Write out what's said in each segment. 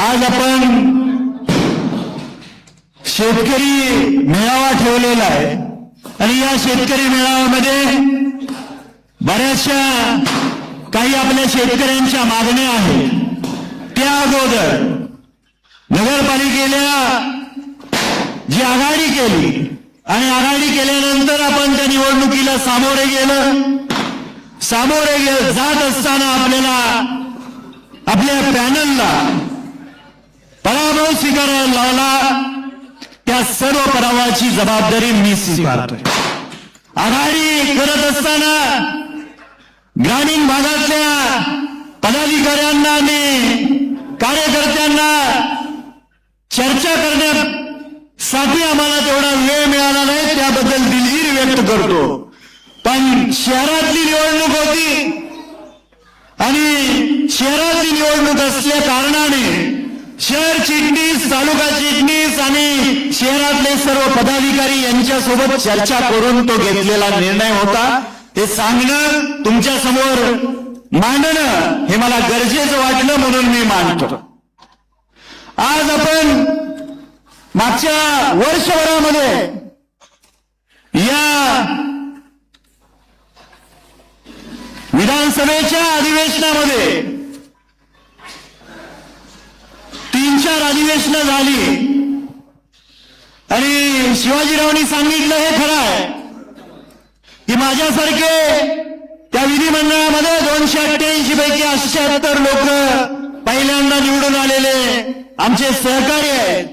आज आपण शेतकरी मेळावा ठेवलेला आहे. आणि या शेतकरी मेळाव्यामध्ये बऱ्याचशा काही आपल्या शेतकऱ्यांच्या मागण्या आहेत. त्या अगोदर नगरपालिकेला जी आघाडी केली आणि आघाडी केल्यानंतर आपण त्या निवडणुकीला सामोरे गेलं. सामोरे गेलं जात असताना आपल्याला आपल्या पॅनलला पराभव स्वीकारायला लावला त्या सर्व परावाची जबाबदारी मी स्वीकारतोय. आघाडी करत असताना ग्रामीण भागातल्या पदाधिकाऱ्यांना आणि कार्यकर्त्यांना चर्चा करण्यासाठी आम्हाला तेवढा वेळ मिळाला नाही त्याबद्दल दिलगिरी व्यक्त करतो. पण शहरातली निवडणूक होती आणि शहरातली निवडणूक असल्या कारणाने शहर चिटणीस तालुका चिटणीस आणि शहरातले सर्व पदाधिकारी यांच्यासोबत चर्चा करून तो घेतलेला निर्णय होता. ते सांगणं तुमच्यासमोर मांडणं हे मला गरजेचं वाटलं म्हणून मी मांडतो आज आपण मागच्या वर्षभरामध्ये या विधानसभेच्या अधिवेशनामध्ये तीन चार अधिवेशनं झाली. आणि शिवाजीरावांनी सांगितलं हे खरं आहे. की माझ्यासारखे त्या विधिमंडळामध्ये दोनशे अठ्ठ्याऐंशी पैकी अठ्याहत्तर लोक पहिल्यांदा निवडून आलेले आमचे सहकारी आहेत.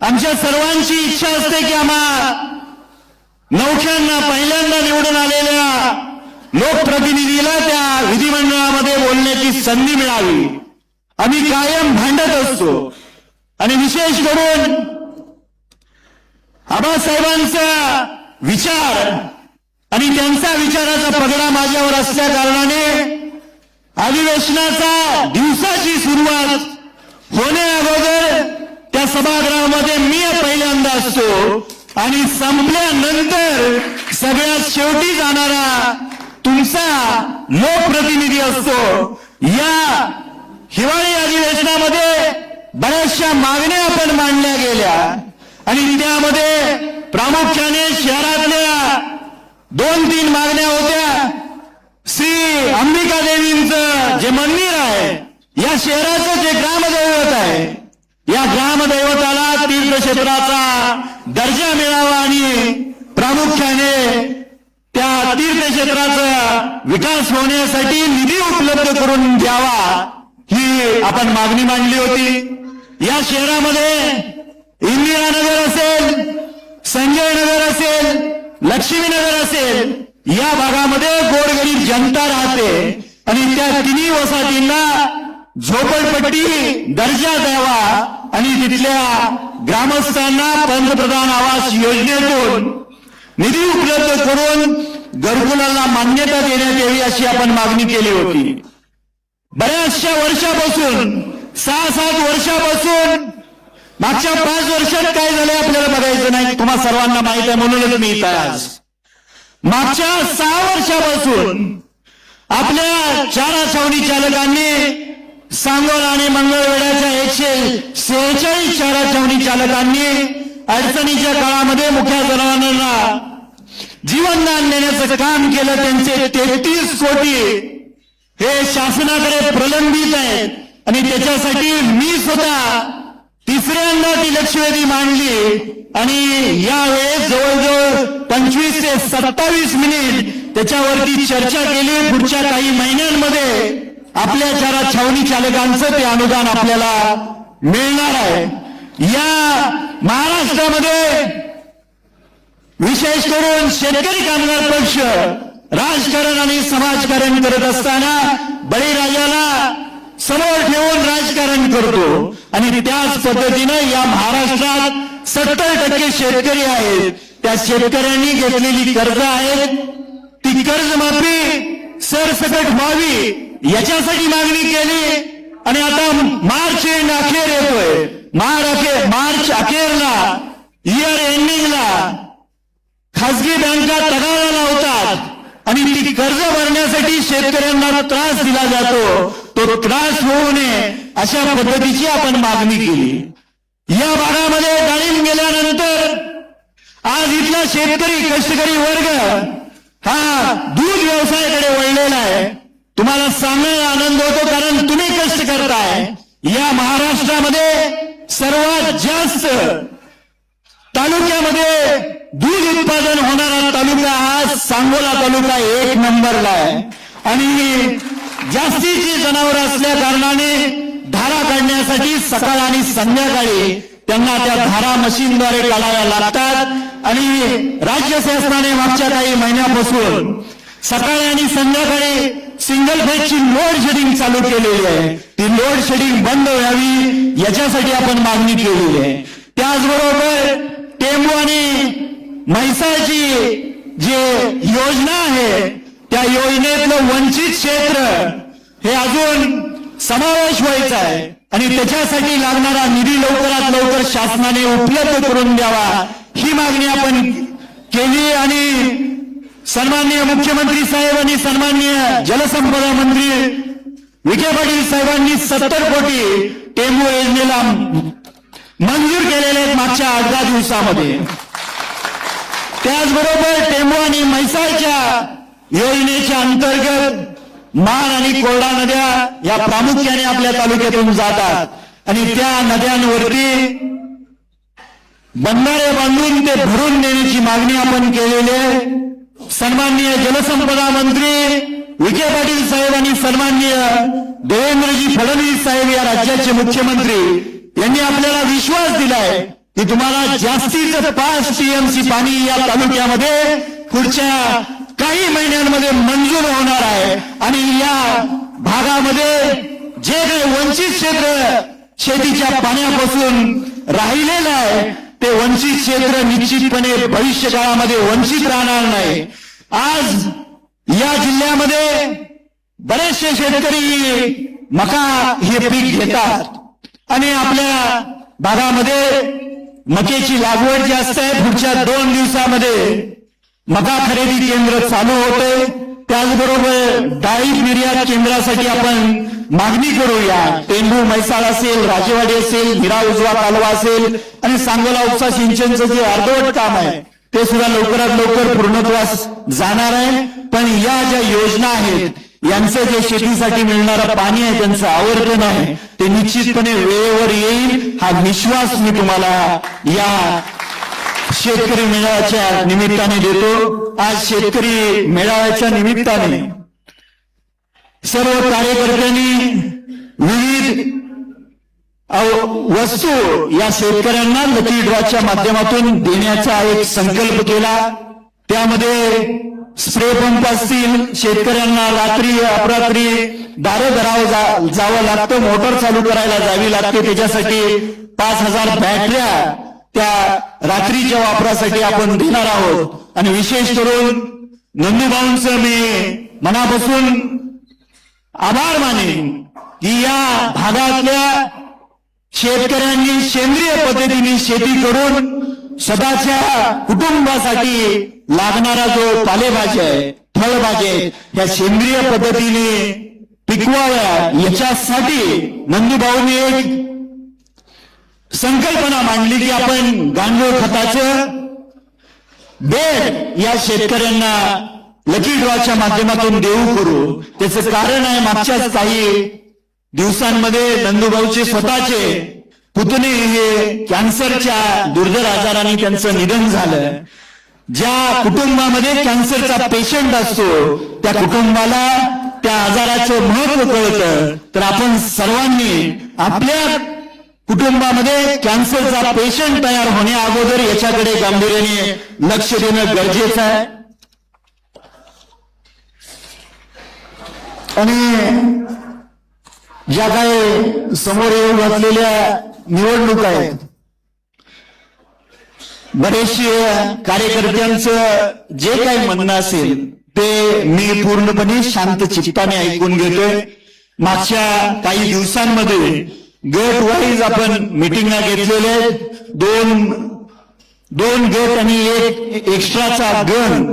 आमच्या सर्वांची इच्छा असते की आम्हा नौख्यांना पहिल्यांदा निवडून आलेल्या लोकप्रतिनिधीला त्या विधिमंडळामध्ये बोलण्याची संधी मिळावी. आम्ही कायम भांडत असतो. आणि विशेष करून आबासाहेबांचा विचार आणि त्यांचा विचाराचा पगडा माझ्यावर असल्या कारणाने अधिवेशनाचा दिवसाची सुरुवात होण्या अगोदर त्या सभागृहामध्ये मी पहिल्यांदा असतो. आणि संपल्यानंतर सगळ्यात शेवटी जाणारा तुमचा लोकप्रतिनिधी असतो. या बऱ्याचशा मागण्या आपण मांडल्या गेल्या. आणि त्यामध्ये प्रामुख्याने शहरातल्या दोन तीन मागण्या होत्या. श्री अंबिका देवींचं जे मंदिर आहे या शहराचं जे ग्रामदैवत आहे या ग्रामदैवताला तीर्थक्षेत्राचा दर्जा मिळावा आणि प्रामुख्याने त्या तीर्थक्षेत्राचा विकास होण्यासाठी निधी उपलब्ध करून द्यावा ही आपण मागणी मांडली होती. या शहरामध्ये इंदिरा नगर असेल संजय नगर असेल लक्ष्मीनगर असेल या भागामध्ये गोरगरीब जनता राहते. आणि त्या तिन्ही वसाहतींना झोपडपट्टी दर्जा द्यावा. आणि तिथल्या ग्रामस्थांना पंतप्रधान आवास योजनेतून निधी उपलब्ध करून घरकुलाला मान्यता देण्यात यावी अशी आपण मागणी केली होती. बऱ्याचशा वर्षापासून सहा सात वर्षापासून मागच्या पाच वर्षात काय झालंय आपल्याला बघायचं नाही तुम्हा सर्वांना माहीत आहे म्हणूनच मी इथं आज. मागच्या सहा वर्षापासून आपल्या चारा छावणी चालकांनी सांगोला आणि मंगळवेड्याच्या एकशे सेहेचाळीस चारा छावणी चालकांनी अडचणीच्या काळामध्ये मुख्या जनावरांना जीवनदान देण्याचं काम केलं त्यांचे तेहतीस कोटी हे शासनाकडे प्रलंबित आहेत. आणि त्याच्यासाठी मी स्वतः तिसऱ्यांदा ती लक्षवेधी मांडली. आणि यावेळेस जवळजवळ पंचवीस ते सत्तावीस मिनिट त्याच्यावरती चर्चा केली. पुढच्या काही महिन्यांमध्ये आपल्या जरा छावणी चालकांचं ते अनुदान आपल्याला मिळणार आहे. या महाराष्ट्रामध्ये विशेष करून शेतकरी कामगार पक्ष राजकारण आणि समाजकारण करत असताना बळीराजाला समोर ठेवून राजकारण करतो. आणि त्याच पद्धतीनं या महाराष्ट्रात सत्तर टक्के शेतकरी आहेत. त्या शेतकऱ्यांनी घेतलेली कर्ज आहेत. ती कर्जमाफी सरसकट व्हावी याच्यासाठी मागणी केली. आणि आता मार्च एंड अखेर येतोय. मार्च अखेर मार्च अखेरला इयर एंडिंगला खासगी बँका तगाला लावतात. आणि ती कर्ज भरण्यासाठी शेतकऱ्यांना त्रास दिला जातो. तो त्रास होऊ नये अशा पद्धतीची आपण मागणी केली. या भागामध्ये डाळिंब गेल्यानंतर आज इथला शेतकरी कष्टकरी वर्ग हा दूध व्यवसायाकडे वळलेला आहे. तुम्हाला सांगायला आनंद होतो कारण तुम्ही कष्ट करताय. या महाराष्ट्रामध्ये सर्वात जास्त तालुक्यामध्ये दूध उत्पादन होणारा तालुका हा सांगोला तालुका एक नंबरला आहे. आणि जास्तीची जनावर असल्या कारणाने धारा काढण्यासाठी सकाळ आणि संध्याकाळी त्यांना त्या धारा मशीनद्वारे काढाव्या लागतात. आणि राज्य शासनाने मागच्या काही महिन्यापासून सकाळी आणि संध्याकाळी सिंगल फेजची लोड शेडिंग चालू केलेली आहे. ती लोड शेडिंग बंद व्हावी याच्यासाठी आपण मागणी केलेली आहे. त्याचबरोबर टेंबू आणि म्हैसाची जे योजना आहे त्या योजनेतलं वंचित क्षेत्र हे अजून समावेश व्हायचा आहे. आणि त्याच्यासाठी लागणारा निधी लवकरात लवकर शासनाने उपलब्ध करून द्यावा. ही मागणी आपण केली आणि सन्माननीय मुख्यमंत्री साहेब आणि सन्माननीय जलसंपदा मंत्री विखे पाटील साहेबांनी सत्तर कोटी टेंबू योजनेला मंजूर केलेले आहेत मागच्या आठ दहा दिवसामध्ये. त्याचबरोबर टेंबू आणि म्हैसाळच्या योजनेच्या अंतर्गत मान आणि कोरडा नद्या या प्रामुख्याने आपल्या तालुक्यातून जातात. आणि त्या नद्यांवरती बंधारे बांधून ते भरून देण्याची मागणी आपण केलेली आहे. सन्माननीय जलसंपदा मंत्री विखे पाटील साहेब आणि सन्माननीय देवेंद्रजी फडणवीस साहेब या राज्याचे मुख्यमंत्री यांनी आपल्याला विश्वास दिलाय की तुम्हाला जास्तीचं पाच टीएमसी पाणी या तालुक्यामध्ये पुढच्या काही महिन्यांमध्ये मंजूर होणार आहे. आणि या भागामध्ये जे काही वंचित क्षेत्र शेतीच्या पाण्यापासून राहिलेलं आहे ते वंचित क्षेत्र निश्चितपणे भविष्य काळामध्ये वंचित राहणार नाही. आज या जिल्ह्यामध्ये बरेचसे शेतकरी मका हे पीक घेतात. आणि आपल्या भागामध्ये मकेची लागवड जी असते पुढच्या दोन दिवसामध्ये मका खरेदी केंद्र चालू होते. त्याचबरोबर डाळी निर्यात केंद्रासाठी आपण मागणी करूया. टेंभू म्हैसाळ असेल राजेवाडी असेल हिरा उजवा कालवा असेल आणि सांगोला उपसा सिंचनचं जे अर्धवट काम आहे ते सुद्धा लवकरात लवकर पूर्णत्वास जाणार आहे. पण या ज्या योजना आहेत यांचं जे शेतीसाठी मिळणारं पाणी आहे त्यांचं आवर्जन आहे ते निश्चितपणे वेळेवर येईल. हा विश्वास मी तुम्हाला या शेतकरी मेळाव्याच्या निमित्ताने देतो. आज शेतकरी मेळाव्याच्या निमित्ताने सर्व कार्यकर्त्यांनी विविध वस्तू या शेतकऱ्यांना लकी ड्रॉच्या माध्यमातून देण्याचा एक संकल्प केला. त्यामध्ये स्प्रे पंप असतील शेतकऱ्यांना रात्री अपरात्री दारं धरावं जा- जावं लागतं मोटर चालू करायला जावी लागते. त्याच्यासाठी पाच हजार बॅटऱ्या त्या रात्रीच्या वापरासाठी आपण देणार आहोत आणि विशेष करून नंदूभाऊंच मी मनापासून आभार मानेन की या भागातल्या शेतकऱ्यांनी सेंद्रिय पद्धतीने शेती करून स्वतःच्या कुटुंबासाठी लागणारा जो पालेभाज्या आहे फळभाज्या या सेंद्रिय पद्धतीने पिकवाव्या याच्यासाठी नंदूभाऊंनी एक संकल्पना मांडली की आपण गांडूळ खताचं बेड या शेतकऱ्यांना लकी ड्रॉच्या माध्यमातून देऊ करू. त्याचं कारण आहे मागच्याच काही दिवसांमध्ये नंदूभाऊचे स्वतःचे पुतणे हे कॅन्सरच्या दुर्धर आजाराने त्यांचं निधन झालं. ज्या कुटुंबामध्ये कॅन्सरचा पेशंट असतो त्या कुटुंबाला त्या आजाराचं महत्त्व कळतं. तर आपण सर्वांनी आपल्या कुटुंबामध्ये कॅन्सरचा पेशंट तयार होण्या अगोदर याच्याकडे गांभीर्याने लक्ष देणं गरजेचं आहे. आणि ज्या काही समोर येऊ घातलेल्या निवडणुका आहेत बरेचसे कार्यकर्त्यांचं जे काही म्हणणं असेल ते मी पूर्णपणे शांत चित्ताने ऐकून घेतोय. मागच्या काही दिवसांमध्ये गट वाईज आपण मिटिंगा घेतलेल्या आहेत. दोन दोन गट आणि एक एक्स्ट्राचा गण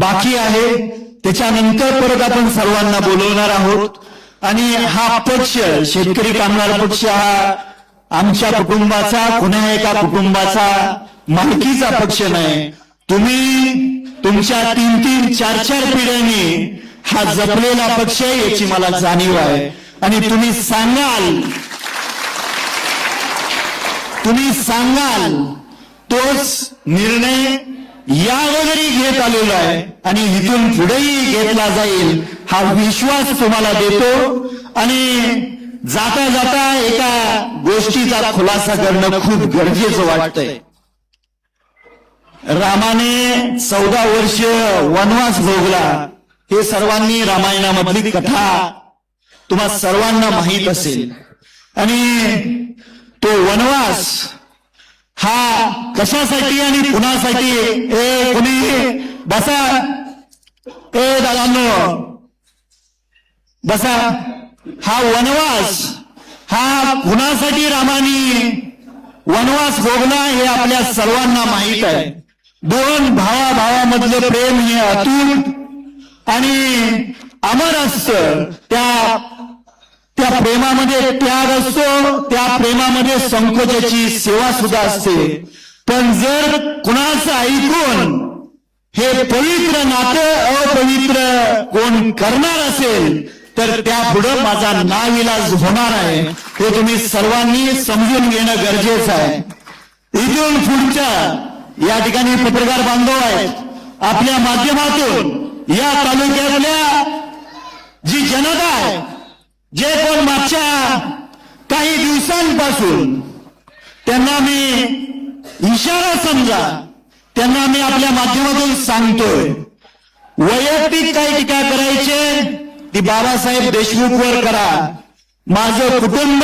बाकी आहे. त्याच्यानंतर परत आपण सर्वांना बोलवणार आहोत. आणि हा पक्ष शेतकरी कामगार पक्ष हा आमच्या कुटुंबाचा कुण्या एका कुटुंबाचा मालकीचा पक्ष नाही. तुम्ही तुमच्या तीन तीन चार चार पिढ्यांनी हा जपलेला पक्ष आहे याची मला जाणीव आहे. आणि तुम्ही सांगाल तुम्ही सांगाल तोच निर्णय या वगैरे घेत आलेलो आहे आणि इथून पुढेही घेतला जाईल हा विश्वास तुम्हाला देतो आणि जाता जाता एका गोष्टीचा खुलासा करणं खूप गरजेचं वाटतंय. रामाने चौदा वर्ष वनवास भोगला. हे सर्वांनी रामायणामधली कथा तुम्हा सर्वांना माहीत असेल. आणि तो वनवास हा कशासाठी आणि कुणासाठी? ए कुणी? बसा. ए दादांनो. बसा. हा वनवास हा कुणासाठी रामानी? वनवास भोगला हे आपल्या सर्वांना माहीत आहे. दोन भावा भावामधलं प्रेम हे अतूट आणि अमर असत त्या त्या प्रेमामध्ये त्याग असतो त्या प्रेमामध्ये संकोचाची सेवा सुद्धा असते. पण जर कुणाचं ऐकून हे पवित्र नातं अपवित्र कोण करणार असेल तर त्या पुढं माझा नाविलाज होणार आहे. हे तुम्ही सर्वांनी समजून घेणं गरजेचं आहे. इथून पुढच्या या ठिकाणी पत्रकार बांधव आहेत. आपल्या माध्यमातून या तालुक्यातल्या जी जनता आहे जे कोण मागच्या काही दिवसांपासून त्यांना मी इशारा समजा त्यांना मी आपल्या माध्यमातून सांगतोय. वैयक्तिक काही टीका करायचे ती बाबासाहेब देशमुखवर करा. माझं कुटुंब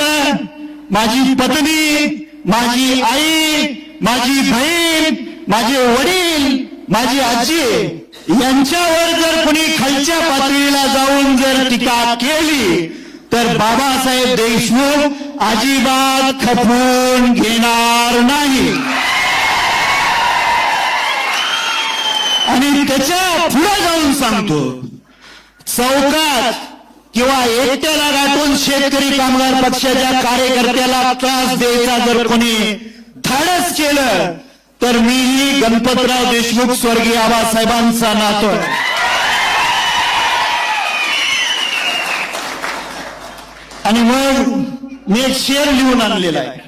माझी पत्नी माझी आई माझी बहीण माझे वडील माझी आजी यांच्यावर जर कुणी खालच्या पातळीला जाऊन जर टीका केली तर बाबासाहेब देशमुख अजिबात खपवून घेणार नाही. आणि त्याच्या पुढे जाऊन सांगतो चौकात किंवा एकट्याला गाठून शेतकरी कामगार पक्षाच्या कार्यकर्त्याला त्रास द्यायचा जर कोणी धाडस केलं तर मीही गणपतराव देशमुख स्वर्गीय आबासाहेबांचा नातो आणि मग मी एक शेर लिहून आणलेला आहे.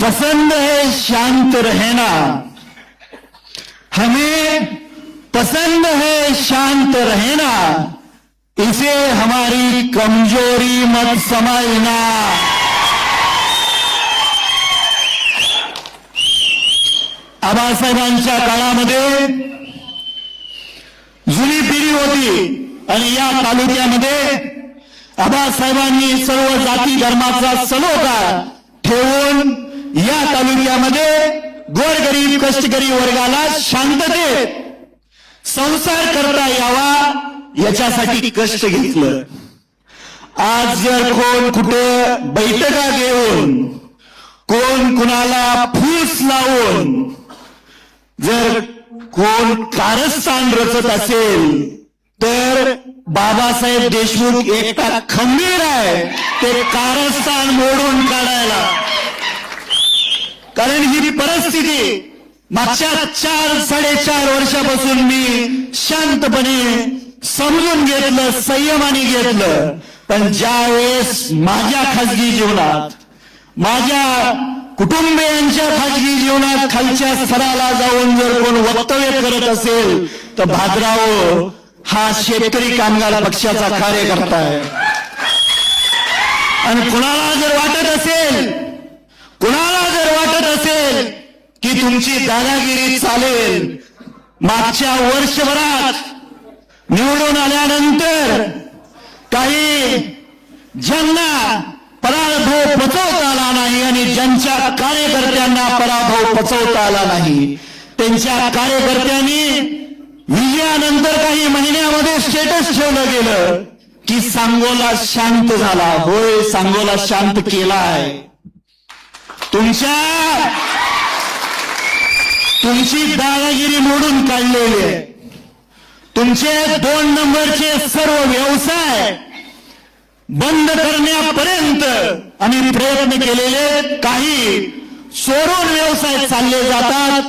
पसंद है शांत रहना. हमें, पसंद है शांत रहना. इसे हमारी कमज़ोरी मत समझना. आबासाहेबांच्या काळामध्ये जुनी पिढी होती आणि या तालुक्यामध्ये आबासाहेबांनी सर्व जाती धर्माचा सलोखा ठेवून या तालुक्यामध्ये गोरगरीब कष्टकरी वर्गाला शांततेत संसार करता यावा याच्यासाठी कष्ट घेतलं. आज जर कोण कुठं बैठका घेऊन कोण कुणाला फूस लावून जर कोण कारस्थान रचत असेल तर बाबासाहेब देशमुख एकटा खंबीर आहे. ते कारस्थान मोडून काढायला. कारण ही परिस्थिती मागच्या चार साडेचार वर्षापासून मी शांतपणे समजून घेतलं संयमाने घेतलं. पण ज्या वेळेस माझ्या खाजगी जीवनात माझ्या कुटुंबियांच्या खाजगी जीवनात खालच्या स्तराला जाऊन जर कोण वक्तव्य करत असेल तर भादराव हा शेतकरी कामगार पक्षाचा कार्यकर्ता आहे. आणि कुणाला जर वाटत असेल कुणाला जर वाटत असेल की तुमची दादागिरी चालेल मागच्या वर्षभरात निवडून आल्यानंतर काही ज्यांना पराभव पचवता आला नाही आणि ज्यांच्या त्यांना पराभव हो पचवता आला नाही. त्यांच्या कार्यकर्त्यांनी विजयानंतर काही महिन्यामध्ये स्टेटस ठेवलं गेलं की सांगोला शांत झाला. होय सांगोला शांत केलाय. तुमच्या तुमची दादागिरी मोडून काढलेली आहे. तुमचे दोन नंबरचे सर्व व्यवसाय बंद करण्यापर्यंत आम्ही प्रयत्न केलेले काही चोरून व्यवसाय चालले जातात.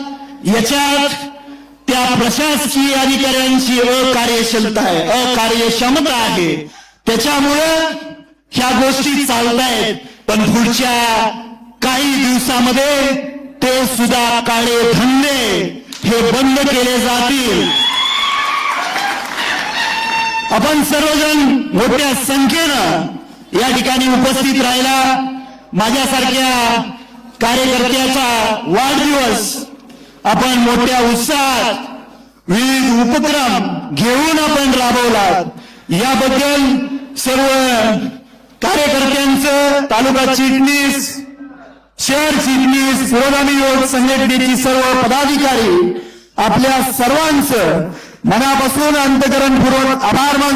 याच्यात त्या प्रशासकीय अधिकाऱ्यांची अकार्यक्षमता आहे अकार्यक्षमता आहे. त्याच्यामुळं ह्या गोष्टी चालत आहेत पण पुढच्या काही दिवसामध्ये ते सुद्धा काळे धंदे हे बंद केले जातील. आपण सर्वजण मोठ्या संख्येनं या ठिकाणी उपस्थित राहिला. माझ्यासारख्या कार्यकर्त्याचा वाढदिवस आपण मोठ्या उत्साहात विविध उपक्रम घेऊन आपण राबवला याबद्दल सर्व कार्यकर्त्यांचं तालुका चिटणीस शहर चिटणीस पुरोगामी युवक संघटनेची सर्व पदाधिकारी आपल्या सर्वांचं मनापासून अंतकरणपूर्वक आभार मानतो.